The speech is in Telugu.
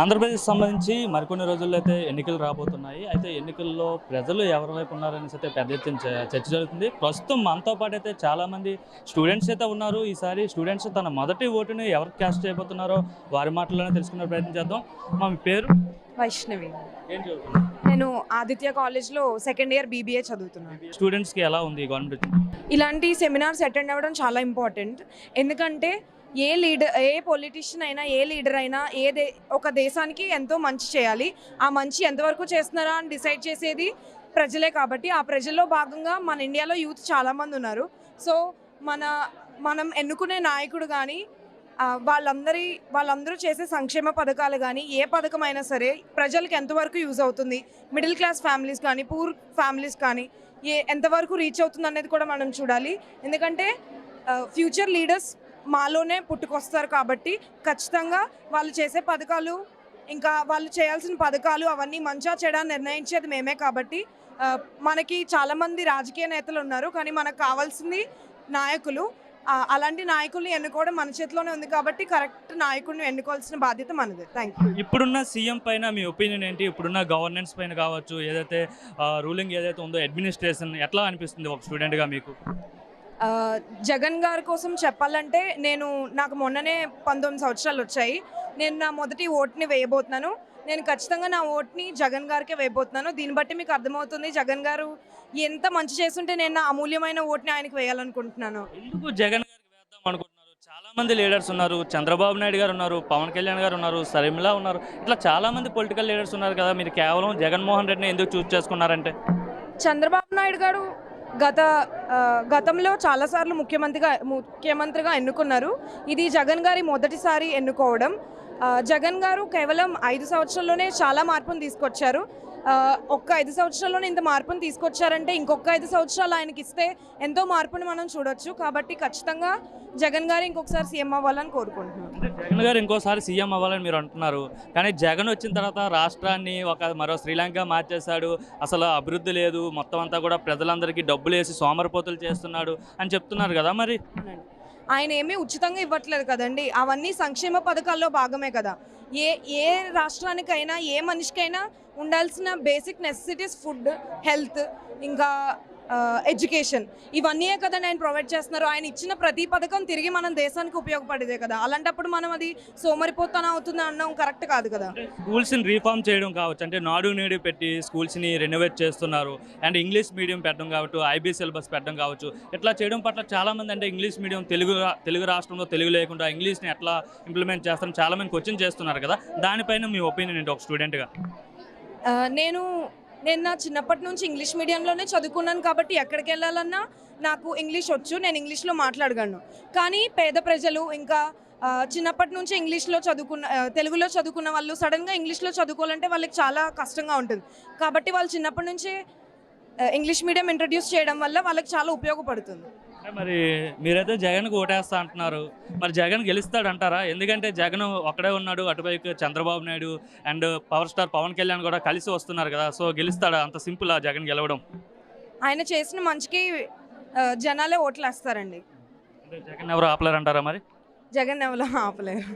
ఆంధ్రప్రదేశ్ సంబంధించి మరికొన్ని రోజుల్లో అయితే ఎన్నికలు రాబోతున్నాయి. అయితే ఎన్నికల్లో ప్రజలు ఎవరి వైపు ఉన్నారనేసి అయితే పెద్ద ఎత్తున చర్చ జరుగుతుంది. ప్రస్తుతం మనతో పాటు అయితే చాలా మంది స్టూడెంట్స్ అయితే ఉన్నారు. ఈసారి స్టూడెంట్స్ తన మొదటి ఓటుని ఎవరికి క్యాస్ట్ చేయబోతున్నారో వారి మాటల్లోనే తెలుసుకునే ప్రయత్నం చేద్దాం. మా పేరు? వైష్ణవి. నేను ఆదిత్య కాలేజ్లో సెకండ్ ఇయర్ బీబీఏ చదువుతున్నాను. స్టూడెంట్స్కి ఎలా ఉంది గవర్నమెంట్ ఇలాంటి సెమినార్స్ అటెండ్ అవ్వడం చాలా ఇంపార్టెంట్. ఎందుకంటే ఏ లీడర్ ఏ పొలిటీషియన్ అయినా ఏ లీడర్ అయినా ఏ దే ఒక దేశానికి ఎంతో మంచి చేయాలి. ఆ మంచి ఎంతవరకు చేస్తున్నారా అని డిసైడ్ చేసేది ప్రజలే కాబట్టి. ఆ ప్రజల్లో భాగంగా మన ఇండియాలో యూత్ చాలామంది ఉన్నారు. సో మన మనం ఎన్నుకునే నాయకుడు కానీ వాళ్ళందరి వాళ్ళందరూ చేసే సంక్షేమ పథకాలు కానీ ఏ పథకం అయినా సరే ప్రజలకు ఎంతవరకు యూజ్ అవుతుంది? మిడిల్ క్లాస్ ఫ్యామిలీస్ కానీ పూర్ ఫ్యామిలీస్ కానీ ఏ ఎంతవరకు రీచ్ అవుతుంది అనేది కూడా మనం చూడాలి. ఎందుకంటే ఫ్యూచర్ లీడర్స్ మాలోనే పుట్టుకొస్తారు కాబట్టి ఖచ్చితంగా వాళ్ళు చేసే పథకాలు ఇంకా వాళ్ళు చేయాల్సిన పథకాలు అవన్నీ మంచిగా చెడా నిర్ణయించేది మేమే కాబట్టి మనకి చాలామంది రాజకీయ నేతలు ఉన్నారు కానీ మనకు కావాల్సింది నాయకులు. అలాంటి నాయకుల్ని ఎన్నుకోవడం మన చేతిలోనే ఉంది కాబట్టి కరెక్ట్ నాయకుడిని ఎన్నుకోవాల్సిన బాధ్యత మనది. థ్యాంక్ యూ ఇప్పుడున్న సీఎం పైన మీ ఒపీనియన్ ఏంటి? ఇప్పుడున్న గవర్నెన్స్ పైన కావచ్చు ఏదైతే రూలింగ్ ఏదైతే ఉందో అడ్మినిస్ట్రేషన్ ఎట్లా అనిపిస్తుంది ఒక స్టూడెంట్గా మీకు? జగన్ గారి కోసం చెప్పాలంటే నేను నాకు మొన్ననే పంతొమ్మిది సంవత్సరాలు వచ్చాయి. నేను నా మొదటి ఓట్ని వేయబోతున్నాను. నేను ఖచ్చితంగా నా ఓట్ని జగన్ గారికే వేయబోతున్నాను. దీన్ని బట్టి మీకు అర్థమవుతుంది జగన్ గారు ఎంత మంచి చేస్తుంటే నేను నా అమూల్యమైన ఓట్ని ఆయనకి వేయాలనుకుంటున్నాను. ఎందుకు జగన్ గారికి వేద్దాం అనుకుంటున్నారు? చాలా మంది లీడర్స్ ఉన్నారు చంద్రబాబు నాయుడు గారు ఉన్నారు పవన్ కళ్యాణ్ గారు ఉన్నారు సరిమిలా ఉన్నారు. ఇట్లా చాలా మంది పొలిటికల్ లీడర్స్ ఉన్నారు కదా మీరు కేవలం జగన్మోహన్ రెడ్డిని ఎందుకు చూస్ చేసుకున్నారంటే? చంద్రబాబు నాయుడు గారు గత గతంలో చాలాసార్లు ముఖ్యమంత్రిగా ముఖ్యమంత్రిగా ఎన్నుకున్నారు. ఇది జగన్ గారి మొదటిసారి ఎన్నుకోవడం. జగన్ గారు కేవలం ఐదు సంవత్సరాల్లోనే చాలా మార్పును తీసుకొచ్చారు. ఒక్క ఐదు సంవత్సరాల్లోనే ఇంత మార్పును తీసుకొచ్చారంటే ఇంకొక ఐదు సంవత్సరాలు ఆయనకి ఇస్తే ఎంతో మార్పుని మనం చూడొచ్చు. కాబట్టి ఖచ్చితంగా జగన్ గారు ఇంకొకసారి సీఎం అవ్వాలని కోరుకుంటున్నాను. జగన్ గారు ఇంకోసారి సీఎం అవ్వాలని మీరు అంటున్నారు. కానీ జగన్ వచ్చిన తర్వాత రాష్ట్రాన్ని ఒక మరో శ్రీలంక మార్చేశాడు. అసలు అభివృద్ధి లేదు. మొత్తం అంతా కూడా ప్రజలందరికీ డబ్బులు వేసి సోమరిపోతులు చేస్తున్నాడు అని చెప్తున్నారు కదా మరి? ఆయన ఏమీ ఉచితంగా ఇవ్వట్లేదు కదండి. అవన్నీ సంక్షేమ పథకాల్లో భాగమే కదా. ఏ ఏ రాష్ట్రానికైనా ఏ మనిషికైనా ఉండాల్సిన బేసిక్ నెసెసిటీస్ ఫుడ్ హెల్త్ ఇంకా ఎడ్యుకేషన్ ఇవన్నీ కదా ఆయన ప్రొవైడ్ చేస్తున్నారు. ఆయన ఇచ్చిన ప్రతి పథకం తిరిగి మనం దేశానికి ఉపయోగపడేదే కదా. అలాంటప్పుడు మనం అది సోమరిపోతాన అవుతుంది అనడం కరెక్ట్ కాదు కదా. స్కూల్స్ని రీఫార్మ్ చేయడం కావచ్చు అంటే నాడు నేడు పెట్టి స్కూల్స్ని రెనోవేట్ చేస్తున్నారు. అండ్ ఇంగ్లీష్ మీడియం పెట్టడం కావచ్చు ఐబీ సిలబస్ పెట్టడం కావచ్చు. ఇట్లా చేయడం పట్ల చాలామంది అంటే ఇంగ్లీష్ మీడియం తెలుగు తెలుగు రాష్ట్రంలో తెలుగు లేకుండా ఇంగ్లీష్ని ఎట్లా ఇంప్లిమెంట్ చేస్తారని చాలామంది క్వశ్చన్ చేస్తున్నారు కదా? దానిపైన మీ ఒపీనియన్ ఏంటి ఒక స్టూడెంట్గా నేను నేను నా చిన్నప్పటి నుంచి ఇంగ్లీష్ మీడియంలోనే చదువుకున్నాను కాబట్టి ఎక్కడికి వెళ్ళాలన్నా నాకు ఇంగ్లీష్ వచ్చు నేను ఇంగ్లీష్లో మాట్లాడగలను. కానీ పేద ప్రజలు ఇంకా చిన్నప్పటి నుంచి ఇంగ్లీష్లో చదువుకున్న తెలుగులో చదువుకున్న వాళ్ళు సడన్గా ఇంగ్లీష్లో చదువుకోవాలంటే వాళ్ళకి చాలా కష్టంగా ఉంటుంది. కాబట్టి వాళ్ళు చిన్నప్పటి నుంచి ఇంగ్లీష్ మీడియం ఇంట్రడ్యూస్ చేయడం వల్ల వాళ్ళకి చాలా ఉపయోగపడుతుంది. మరి మీరైతే జగన్కి ఓటేస్తా అంటున్నారు. మరి జగన్ గెలుస్తాడు అంటారా ఎందుకంటే జగన్ ఒక్కడే ఉన్నాడు అటువైపు Chandrababu Naidu and power star Pawan Kalyan కూడా కలిసి వస్తున్నారు కదా. సో గెలుస్తాడా? అంత సింపుల్ ఆ జగన్ గెలవడం. ఆయన చేసిన మంచికి జనాలే ఓట్లు వేస్తారండి అంటే జగన్ ఎవరు ఆపలేరంటారా మరి? జగన్ ఎవరో ఆపలేరు.